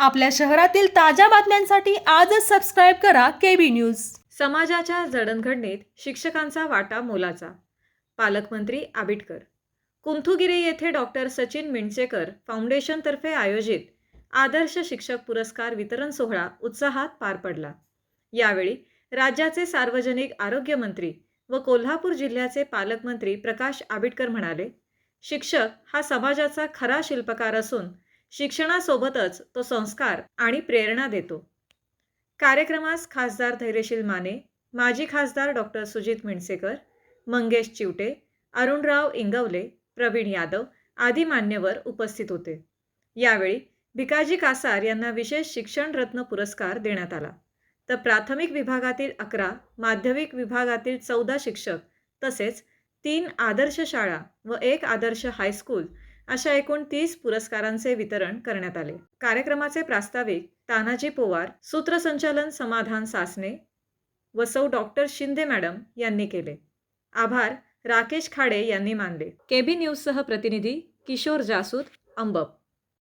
आपल्या शहरातील ताज्या बातम्यांसाठी आजच सबस्क्राईब करा केबी न्यूज समाजाच्या जडणघडणीत शिक्षकांचा वाटा मोलाचा. पालकमंत्री आबिटकर. कुंथुगिरी येथे डॉक्टर सचिन मिंडचेकर फाउंडेशनतर्फे आयोजित आदर्श शिक्षक पुरस्कार वितरण सोहळा उत्साहात पार पडला. यावेळी राज्याचे सार्वजनिक आरोग्य मंत्री व कोल्हापूर जिल्ह्याचे पालकमंत्री प्रकाश आबिटकर म्हणाले शिक्षक हा समाजाचा खरा शिल्पकार असून शिक्षणासोबतच तो संस्कार आणि प्रेरणा देतो. कार्यक्रमास खासदार धैर्यशील माने माजी खासदार डॉक्टर सुजित मिणसेकर मंगेश चिवटे अरुणराव इंगवले प्रवीण यादव आदी मान्यवर उपस्थित होते. यावेळी भिकाजी कासार यांना विशेष शिक्षण रत्न पुरस्कार देण्यात आला. तर प्राथमिक विभागातील अकरा माध्यमिक विभागातील चौदा शिक्षक तसेच तीन आदर्श शाळा व एक आदर्श हायस्कूल अशा एकूण तीस पुरस्कारांचे वितरण करण्यात आले. कार्यक्रमाचे प्रास्ताविक तानाजी पोवार सूत्रसंचालन समाधान सासने व सौ डॉक्टर शिंदे मॅडम यांनी केले. आभार राकेश खाडे यांनी मानले. केबी न्यूजसह प्रतिनिधी किशोर जासूद अंबप.